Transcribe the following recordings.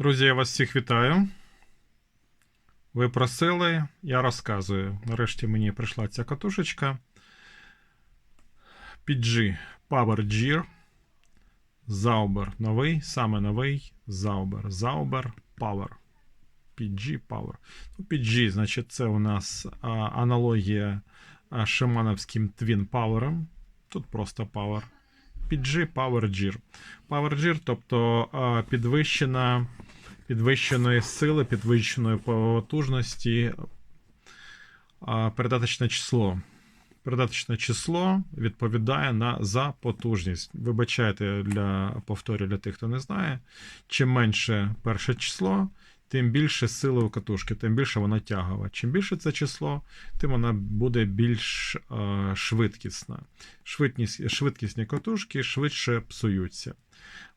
Друзі, я вас всіх вітаю. Ви просили, я розказую. Нарешті мені прийшла ця катушечка. PG Power Gear. Zauber новий, саме новий Zauber. Zauber Power. PG Power. Ну, PG, значить, це у нас аналогія шимановським Twin Power. Тут просто Power. PG Power Gear. Power Gear, тобто підвищена, підвищеної сили, підвищеної потужності передаточне число. Передаточне число відповідає на за потужність. Вибачайте, для повторю для тих, хто не знає. Чим менше перше число, тим більше сили у катушки, тим більше вона тягова. Чим більше це число, тим вона буде більш е, швидкісна. Швидкість, швидкісні катушки швидше псуються.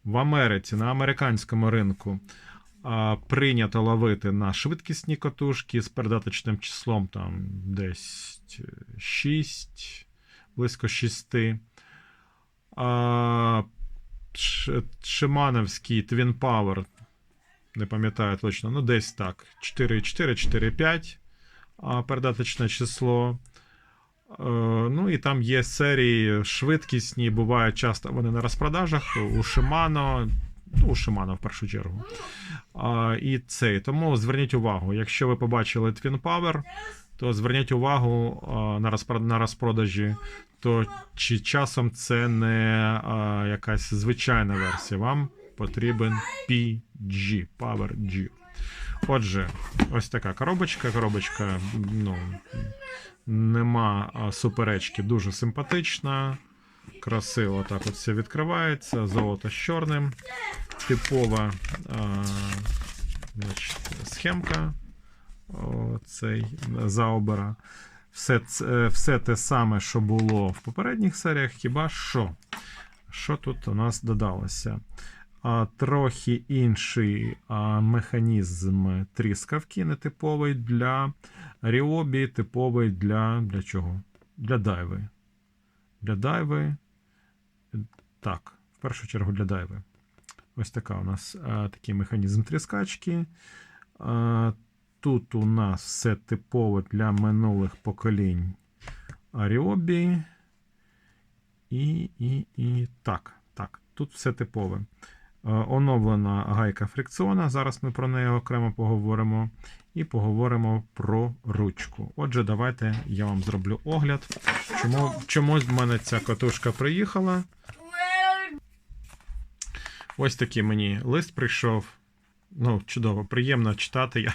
В Америці, на американському ринку прийнято ловити на швидкісні катушки з передаточним числом там десь 6, близько 6. А, Шимановський Twin Power, не пам'ятаю точно, ну десь так. 4,4, 4,5 передаточне число. Е, Ну і там є серії швидкісні, бувають часто вони на розпродажах у ну, у Shimano в першу чергу. А, і цей. Тому зверніть увагу, якщо ви побачили Twin Power, то зверніть увагу а, на, розпро- на розпродажі, то чи часом це не а, якась звичайна версія. Вам потрібен PG, Power G. Отже, ось така коробочка. Коробочка, ну, нема суперечки, дуже симпатична. Красиво так от все відкривається. Золото з чорним. Типова а, значить, схемка цей заобера. Все, це- все те саме, що було в попередніх серіях, хіба що? Що тут у нас додалося? А, трохи інший а, механізм тріскавки, нетиповий для Ріобі, типовий для, для чого? Для дайви. Для дайви. Так, в першу чергу для дайви. Ось така у нас а, такий механізм тріскачки. А, тут у нас все типове для минулих поколінь Аріобі. І, і, і так, так, тут все типове. Е, Оновлена гайка фрикціона. Зараз ми про неї окремо поговоримо. І поговоримо про ручку. Отже, давайте я вам зроблю огляд. Чому, чомусь в мене ця катушка приїхала. Ось такий мені лист прийшов. Ну, чудово, приємно читати. Я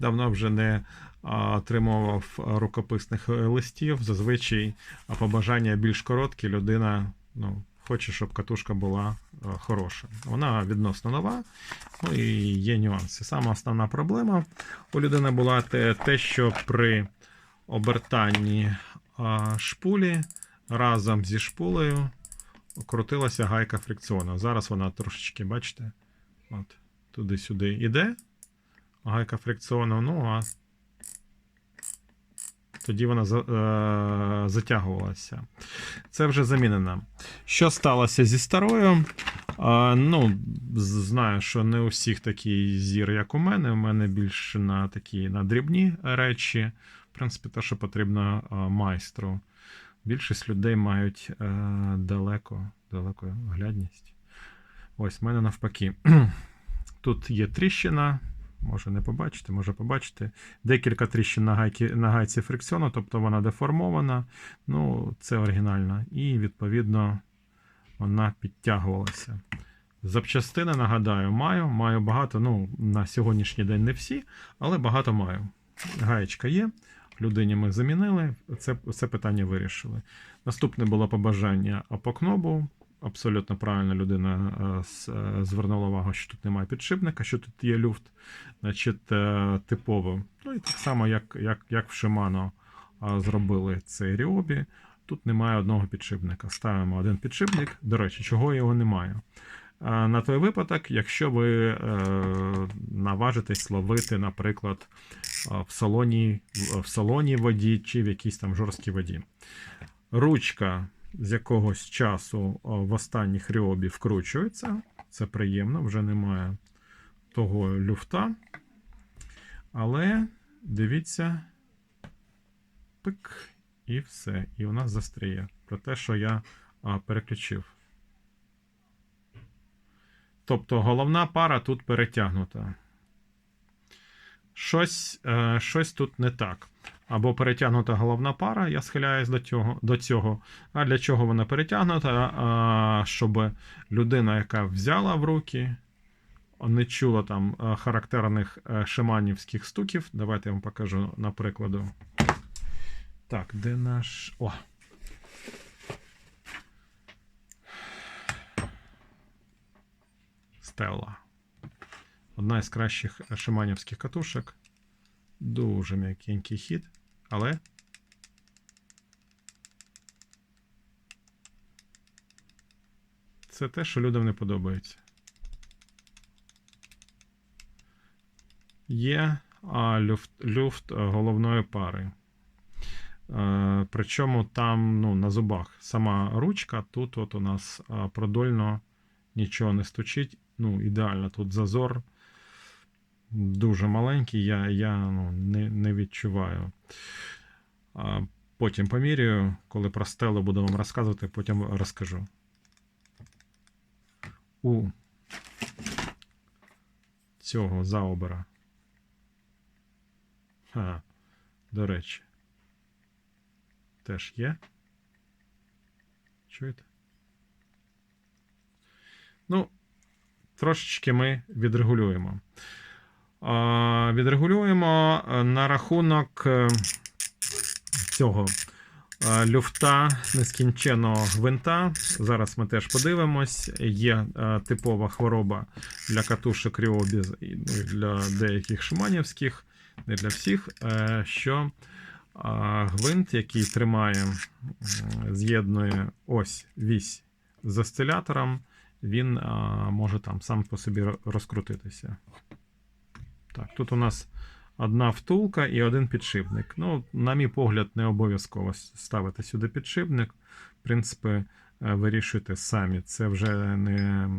давно вже не отримував рукописних е, листів. Зазвичай побажання більш короткі. Людина ну, хоче, щоб катушка була хороша. Вона відносно нова, ну і є нюанси. Сама основна проблема у людини була те, що при обертанні шпулі разом зі шпулею крутилася гайка фрикціону. Зараз вона трошечки, бачите, от, туди-сюди йде. Гайка фрикціону, ну а тоді вона е, затягувалася. Це вже замінено. Що сталося зі старою? А, ну, знаю, що не у всіх такий зір, як у мене. У мене більш на такі на дрібні речі. В принципі, те, що потрібно а, майстру. Більшість людей мають е, далеко, далеко глядність. Ось, в мене навпаки. Тут є тріщина, може не побачити, може побачити. Декілька тріщин на, гайки, на гайці фрикціону, тобто вона деформована. Ну, це оригінально. І, відповідно, вона підтягувалася. Запчастини, нагадаю, маю. Маю багато. Ну, на сьогоднішній день не всі, але багато маю. Гаєчка є. Людині ми замінили, це, це питання вирішили. Наступне було побажання апокнобу. Абсолютно правильно людина е, е, звернула увагу, що тут немає підшипника, що тут є люфт. Значить, е, типово. Ну і так само, як, як, як в е, зробили цей Ryobi. Тут немає одного підшипника. Ставимо один підшипник. До речі, чого його немає? На той випадок, якщо ви наважитесь ловити, наприклад, в салоні, в салоні воді чи в якійсь там жорсткій воді. Ручка з якогось часу в останніх ріобі вкручується. Це приємно, вже немає того люфта. Але дивіться, пик, і все. І у нас застріє. Про те, що я переключив. Тобто головна пара тут перетягнута. Щось, е, щось тут не так. Або перетягнута головна пара, я схиляюсь до цього. До цього. А для чого вона перетягнута? А, щоб людина, яка взяла в руки, не чула там е, характерних е, шиманівських стуків. Давайте я вам покажу на прикладу. Так, де наш. О! Стелла. Одна із кращих шиманівських катушок. Дуже м'якенький хід, але. Це те, що людям не подобається. Є а, люфт, люфт головної пари. Е, причому там ну, на зубах сама ручка, тут от у нас продольно нічого не стучить. Ну, ідеально тут зазор дуже маленький, я я ну, не не відчуваю. А Потім поміряю, коли про стелу буду вам розказувати, потім розкажу. У цього заобера. А, до речі, теж є. Чуєте? Ну, трошечки ми відрегулюємо. Відрегулюємо е, на рахунок е, цього е, люфта нескінченого гвинта. Зараз ми теж подивимось. Є типова хвороба для катушок Ріобі ну, для деяких шиманівських, не для всіх. Що гвинт, який тримає, з'єднує ось вісь з осцилятором, він може там сам по собі розкрутитися. Так, тут у нас одна втулка і один підшипник. Ну, на мій погляд, не обов'язково ставити сюди підшипник. В принципі, е, вирішуйте самі. Це вже не,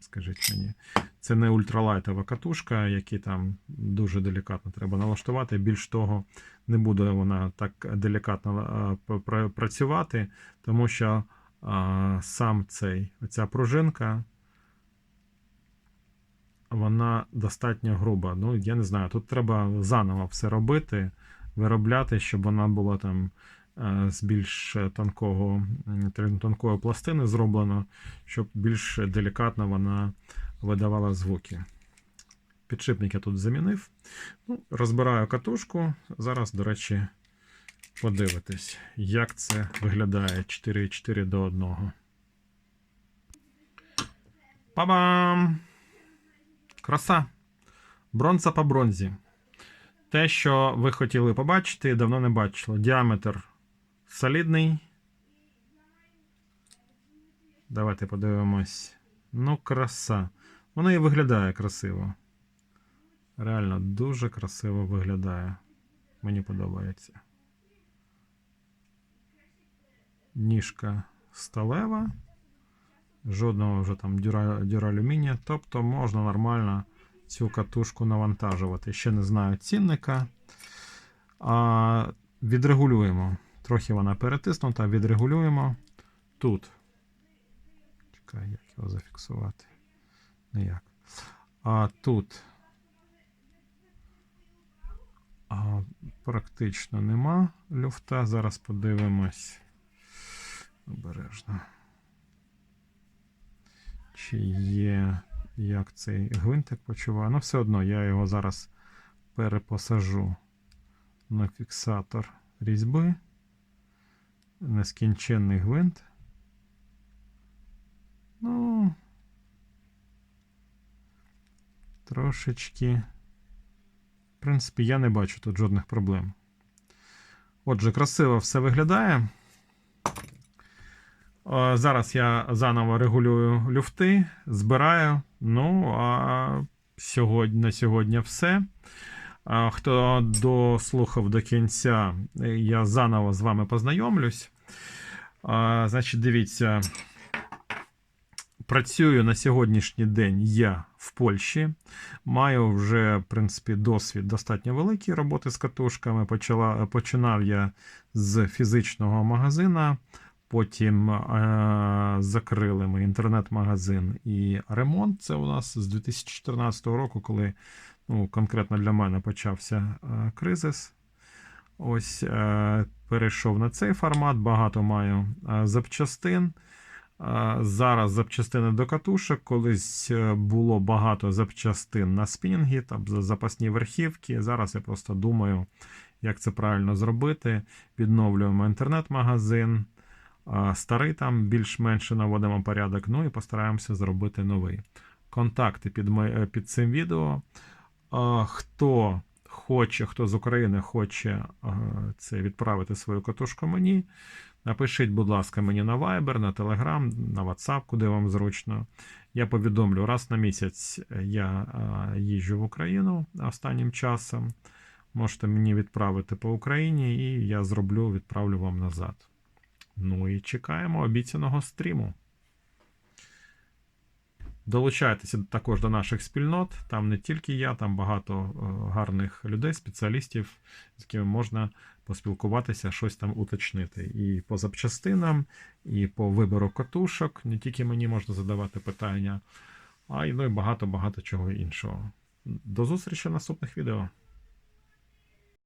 скажіть мені, це не ультралайтова катушка, які там дуже делікатно треба налаштувати. Більш того, не буде вона так делікатно е, працювати, тому що сам цей, оця пружинка вона достатньо груба. Ну, я не знаю, тут треба заново все робити, виробляти, щоб вона була там е, з більш тонкого, тонкої пластини зроблена, щоб більш делікатно вона видавала звуки. Підшипник я тут замінив. Ну, Розбираю катушку. Зараз, до речі, подивитись, як це виглядає 4,4 до 1. Па-бам! Краса. Бронза по бронзі. Те, що ви хотіли побачити, давно не бачили. Діаметр солідний. Давайте подивимось. Ну, краса. Воно і виглядає красиво. Реально дуже красиво виглядає. Мені подобається. Ніжка сталева жодного вже там дюра, дюралюмінія. Тобто можна нормально цю катушку навантажувати. Ще не знаю цінника. А, Відрегулюємо. Трохи вона перетиснута, відрегулюємо тут. Чекай, як його зафіксувати. Ніяк. А тут а, практично нема люфта. Зараз подивимось обережно. Чи є як цей гвинтик почуває. Ну, все одно я його зараз перепосажу на фіксатор різьби. Нескінченний гвинт. Ну, трошечки. В принципі, я не бачу тут жодних проблем. Отже, красиво все виглядає. Зараз я заново регулюю люфти, збираю. Ну, а сьогодні, на сьогодні все. Хто дослухав до кінця, я заново з вами познайомлюсь. Значить, дивіться, працюю на сьогоднішній день я в Польщі. Маю вже, в принципі, досвід достатньо великий роботи з катушками. Почала, починав я з фізичного магазина. Потім е, закрили ми інтернет-магазин і ремонт. Це у нас з 2014 року, коли ну, конкретно для мене почався е, кризис. Ось е, перейшов на цей формат, багато маю е, запчастин. Е, Зараз запчастини до катушок. Колись е, було багато запчастин на спінінги, там запасні верхівки. Зараз я просто думаю, як це правильно зробити. Відновлюємо інтернет-магазин. Старий там більш-менше наводимо порядок, ну і постараємося зробити новий. Контакти під, е, під цим відео. Хто хоче, хто з України хоче це відправити свою катушку мені, напишіть, будь ласка, мені на Viber, на Telegram, на WhatsApp, куди вам зручно. Я повідомлю, раз на місяць я їжджу в Україну останнім часом. Можете мені відправити по Україні, і я зроблю, відправлю вам назад. Ну і чекаємо обіцяного стріму. Долучайтеся також до наших спільнот. Там не тільки я, там багато е, гарних людей, спеціалістів, з якими можна поспілкуватися, щось там уточнити. І по запчастинам, і по вибору катушок. Не тільки мені можна задавати питання, а й ну, і багато-багато чого іншого. До зустрічі в наступних відео.